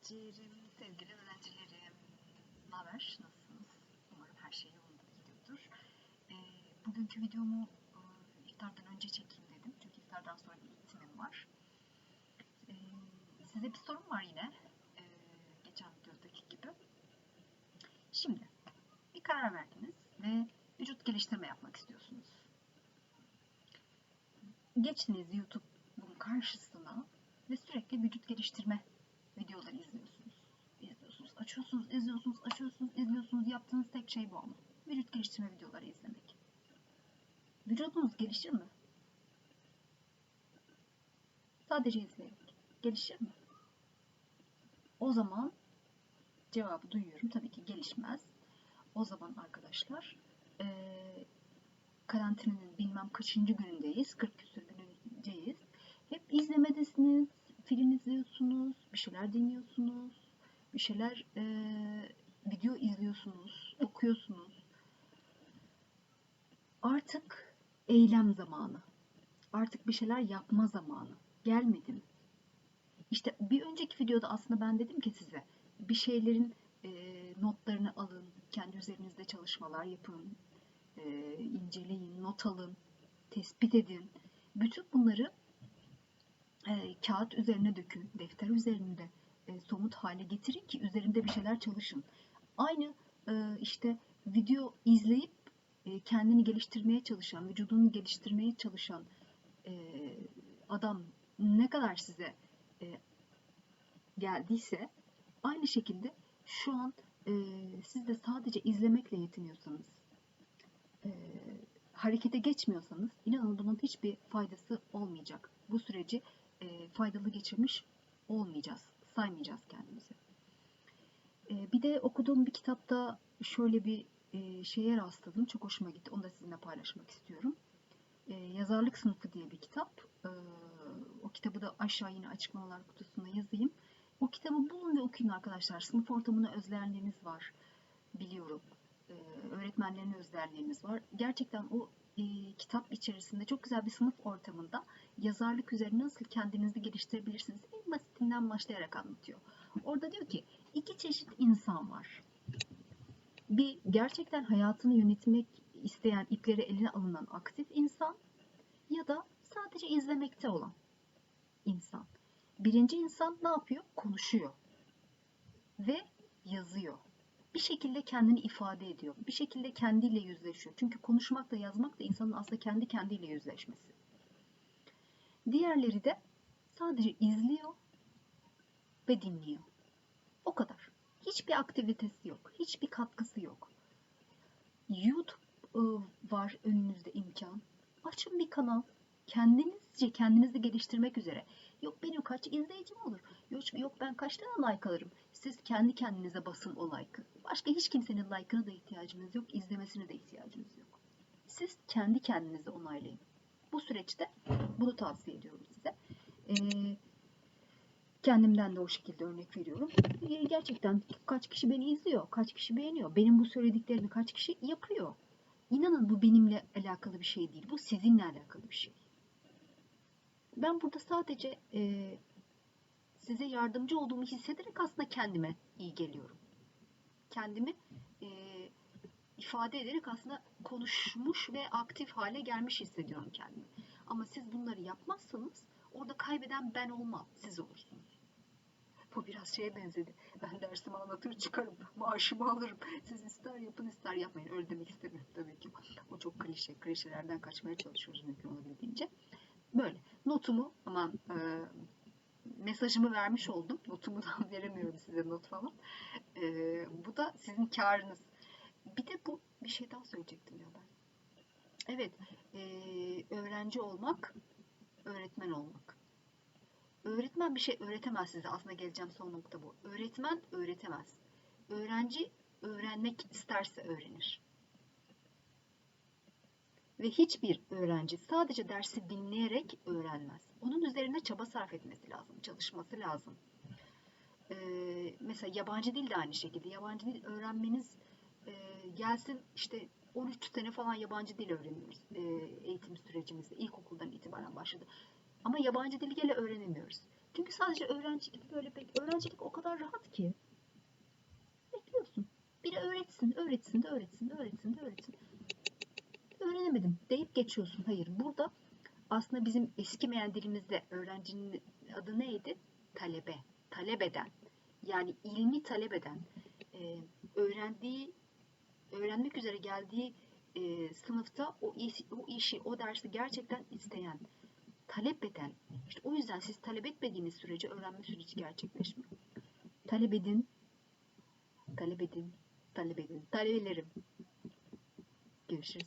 öğrencilerim, sevgili öğrencilerim. Ne haber? Nasılsınız? Umarım her şey yolunda gidiyordur. Ee, bugünkü videomu e, iftardan önce çekeyim dedim. Çünkü iftardan sonra bir eğitimim var. Ee, size bir sorum var yine. Ee, geçen videodaki gibi. Şimdi bir karar verdiniz ve vücut geliştirme yapmak istiyorsunuz. Geçtiniz YouTube'un karşısına ve sürekli vücut geliştirme videoları izliyorsunuz. İzliyorsunuz, açıyorsunuz, izliyorsunuz, açıyorsunuz, izliyorsunuz. Yaptığınız tek şey bu ama. Vücut geliştirme videoları izlemek. Vücudunuz gelişir mi? Sadece izleyerek. Gelişir mi? O zaman cevabı duyuyorum. Tabii ki gelişmez. O zaman arkadaşlar eee karantinanın bilmem kaçıncı günündeyiz. 40 küsur günündeyiz. Hep izlemedesiniz, film izliyorsunuz, bir şeyler dinliyorsunuz, bir şeyler eee, video izliyorsunuz, okuyorsunuz. Artık eylem zamanı. Artık bir şeyler yapma zamanı. Gelmedi? İşte bir önceki videoda aslında ben dedim ki size bir şeylerin eee, notlarını alın, kendi üzerinizde çalışmalar yapın, eee, inceleyin, not alın, tespit edin. Bütün bunları e, kağıt üzerine dökün, defter üzerinde e, somut hale getirin ki üzerinde bir şeyler çalışın. Aynı e, işte video izleyip e, kendini geliştirmeye çalışan, vücudunu geliştirmeye çalışan e, adam ne kadar size e, geldiyse aynı şekilde şu an e, siz de sadece izlemekle yetiniyorsanız, e, harekete geçmiyorsanız inanın bunun hiçbir faydası olmayacak. Bu süreci e, faydalı geçirmiş olmayacağız, saymayacağız kendimizi. E, bir de okuduğum bir kitapta şöyle bir e, şeye rastladım. Çok hoşuma gitti. Onu da sizinle paylaşmak istiyorum. E, Yazarlık Sınıfı diye bir kitap. O kitabı da aşağı yine açıklamalar kutusuna yazayım. O kitabı bulun ve okuyun arkadaşlar. Sınıf ortamını özleyenleriniz var. Biliyorum. E, öğretmenlerini özleyenleriniz var. Gerçekten o e, kitap içerisinde çok güzel bir sınıf ortamında yazarlık üzerine nasıl kendinizi geliştirebilirsiniz en basitinden başlayarak anlatıyor. Orada diyor ki iki çeşit insan var. Bir gerçekten hayatını yönetmek isteyen ipleri eline alınan aktif insan ya da sadece izlemekte olan insan. Birinci insan ne yapıyor? Konuşuyor ve yazıyor. Bir şekilde kendini ifade ediyor. Bir şekilde kendiyle yüzleşiyor. Çünkü konuşmak da yazmak da insanın aslında kendi kendiyle yüzleşmesi. Diğerleri de sadece izliyor ve dinliyor. O kadar. Hiçbir aktivitesi yok. Hiçbir katkısı yok. YouTube ıı, var önünüzde imkan. Açın bir kanal. Kendinizce kendinizi geliştirmek üzere. Yok benim kaç izleyicim olur. Yok, yok ben kaç tane like alırım. Siz kendi kendinize basın o like'ı. Başka hiç kimsenin like'ına da ihtiyacınız yok. izlemesine de ihtiyacınız yok. Siz kendi kendinizi onaylayın. Bu süreçte bunu tavsiye ediyorum size. Ee, kendimden de o şekilde örnek veriyorum. Ee, Gerçekten kaç kişi beni izliyor, kaç kişi beğeniyor. Benim bu söylediklerimi kaç kişi yapıyor. İnanın bu benimle alakalı bir şey değil. Bu sizinle alakalı bir şey. Ben burada sadece e, size yardımcı olduğumu hissederek aslında kendime iyi geliyorum. Kendimi e, ifade ederek aslında konuşmuş ve aktif hale gelmiş hissediyorum kendimi. Ama siz bunları yapmazsanız orada kaybeden ben olmam, siz olursunuz. Bu biraz şeye benzedi. Ben dersimi anlatır çıkarım, maaşımı alırım. Siz ister yapın ister yapmayın. Öyle demek istemiyorum tabii ki. O çok klişe. Klişelerden kaçmaya çalışıyoruz mümkün olabildiğince. Böyle. Notumu aman e, mesajımı vermiş oldum. Notumu da veremiyorum size not falan. E, bu da sizin karınız. Bir de bu bir şey daha söyleyecektim ya ben. Evet, e, öğrenci olmak, öğretmen olmak. Öğretmen bir şey öğretemez size. Aslında geleceğim son nokta bu. Öğretmen öğretemez. Öğrenci öğrenmek isterse öğrenir. Ve hiçbir öğrenci sadece dersi dinleyerek öğrenmez. Onun üzerine çaba sarf etmesi lazım, çalışması lazım. Ee, mesela yabancı dil de aynı şekilde. Yabancı dil öğrenmeniz e, gelsin işte 13 sene falan yabancı dil öğreniyoruz e, eğitim sürecimizde. İlkokuldan itibaren başladı. Ama yabancı dili gene öğrenemiyoruz. Çünkü sadece öğrencilik böyle öğrencilik o kadar rahat ki. Bekliyorsun. Biri öğretsin, öğretsin de öğretsin de öğretsin de öğretsin. Öğrenemedim deyip geçiyorsun. Hayır. Burada aslında bizim eskimeyen dilimizde öğrencinin adı neydi? Talebe. Talep eden. Yani ilmi talep eden. e, öğrendiği, öğrenmek üzere geldiği e, sınıfta o, iş, o işi, o dersi gerçekten isteyen, talep eden. İşte o yüzden siz talep etmediğiniz sürece öğrenme süreci gerçekleşmiyor. Talep edin, talep edin, talep edin. Talebelerim. Görüşürüz.